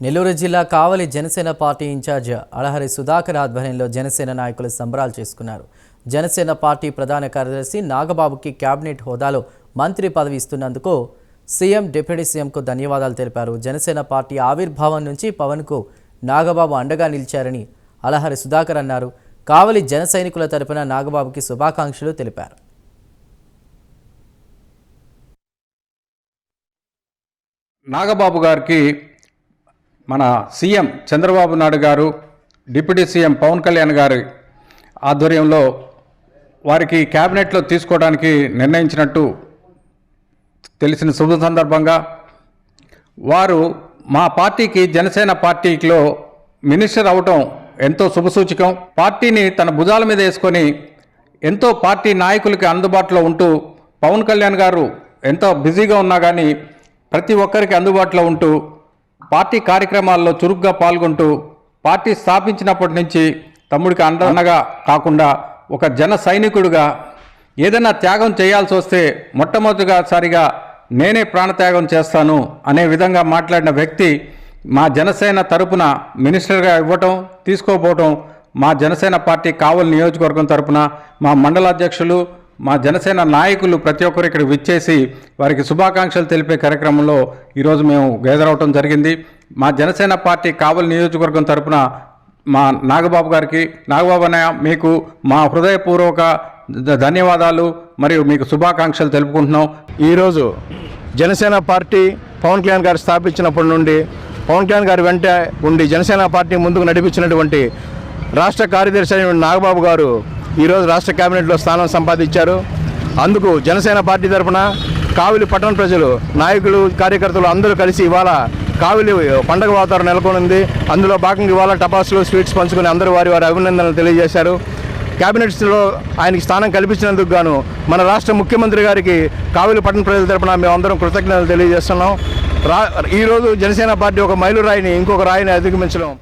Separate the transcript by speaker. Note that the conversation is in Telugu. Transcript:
Speaker 1: నెల్లూరు జిల్లా Kavali Janasena party in charge Alahari Sudhakar ఆధ్వర్యంలో జనసేన నాయకులు సంబరాలు చేసుకున్నారు. జనసేన పార్టీ ప్రధాన కార్యదర్శి నాగబాబుకి కేబినెట్ హోదాలో మంత్రి పదవి ఇస్తున్నందుకు సీఎం డిప్యూటీ సీఎంకు ధన్యవాదాలు తెలిపారు. జనసేన పార్టీ ఆవిర్భావం నుంచి పవన్కు నాగబాబు అండగా నిలిచారని అలహరి సుధాకర్ అన్నారు. కావలి జన సైనికుల తరపున నాగబాబుకి శుభాకాంక్షలు తెలిపారు.
Speaker 2: నాగబాబు గారికి మన సీఎం చంద్రబాబు నాయుడు గారు డిప్యూటీ సీఎం పవన్ కళ్యాణ్ గారి ఆధ్వర్యంలో వారికి క్యాబినెట్లో తీసుకోవడానికి నిర్ణయించినట్టు తెలిసిన శుభ సందర్భంగా వారు మా పార్టీకి జనసేన పార్టీలో మినిస్టర్ అవటం ఎంతో శుభసూచకం పార్టీని తన భుజాల మీద వేసుకొని ఎంతో పార్టీ నాయకులకి అందుబాటులో ఉంటూ పవన్ కళ్యాణ్ గారు ఎంతో బిజీగా ఉన్నా కానీ ప్రతి ఒక్కరికి అందుబాటులో ఉంటూ పార్టీ కార్యక్రమాల్లో చురుగ్గా పాల్గొంటూ పార్టీ స్థాపించినప్పటి నుంచి తమ్ముడికి అండగా కాకుండా ఒక జన సైనికుడిగా ఏదైనా త్యాగం చేయాల్సి వస్తే మొట్టమొదటిసారిగా నేనే ప్రాణత్యాగం చేస్తాను అనే విధంగా మాట్లాడిన వ్యక్తి మా జనసేన తరపున మినిస్టర్గా ఇవ్వటం తీసుకోపోవటం మా జనసేన పార్టీ కావలి నియోజకవర్గం తరపున మా మండలాధ్యక్షులు మా జనసేన నాయకులు ప్రతి ఒక్కరు ఇక్కడ విచ్చేసి వారికి శుభాకాంక్షలు తెలిపే కార్యక్రమంలో ఈరోజు మేము గేదరవటం జరిగింది. మా జనసేన పార్టీ కావలి నియోజకవర్గం తరపున మా నాగబాబు గారికి నాగబాబు అన్నయ్య మీకు మా హృదయపూర్వక ధన్యవాదాలు మరియు మీకు శుభాకాంక్షలు తెలుపుకుంటున్నాం.
Speaker 3: ఈరోజు జనసేన పార్టీ పవన్ కళ్యాణ్ గారు స్థాపించినప్పటి నుండి పవన్ కళ్యాణ్ గారి వెంట ఉండి జనసేన పార్టీ ముందుకు నడిపించినటువంటి రాష్ట్ర కార్యదర్శి అయిన నాగబాబు గారు ఈరోజు రాష్ట్ర కేబినెట్లో స్థానం సంపాదించారు. అందుకు జనసేన పార్టీ తరఫున కావిలి పట్టణ ప్రజలు నాయకులు కార్యకర్తలు అందరూ కలిసి ఇవాళ కావిలి పండగ వాతావరణం నెలకొనింది. అందులో భాగంగా ఇవాళ టపాసులు స్వీట్స్ పంచుకుని అందరూ వారి వారి అభినందనలు తెలియజేశారు. క్యాబినెట్స్లో ఆయనకి స్థానం కల్పించినందుకు గాను మన రాష్ట్ర ముఖ్యమంత్రి గారికి కావిలి పట్టణ ప్రజల తరపున మేమందరం కృతజ్ఞతలు తెలియజేస్తున్నాం. రా ఈరోజు జనసేన పార్టీ ఒక మైలురాయిని ఇంకొక రాయిని అధిగమించడం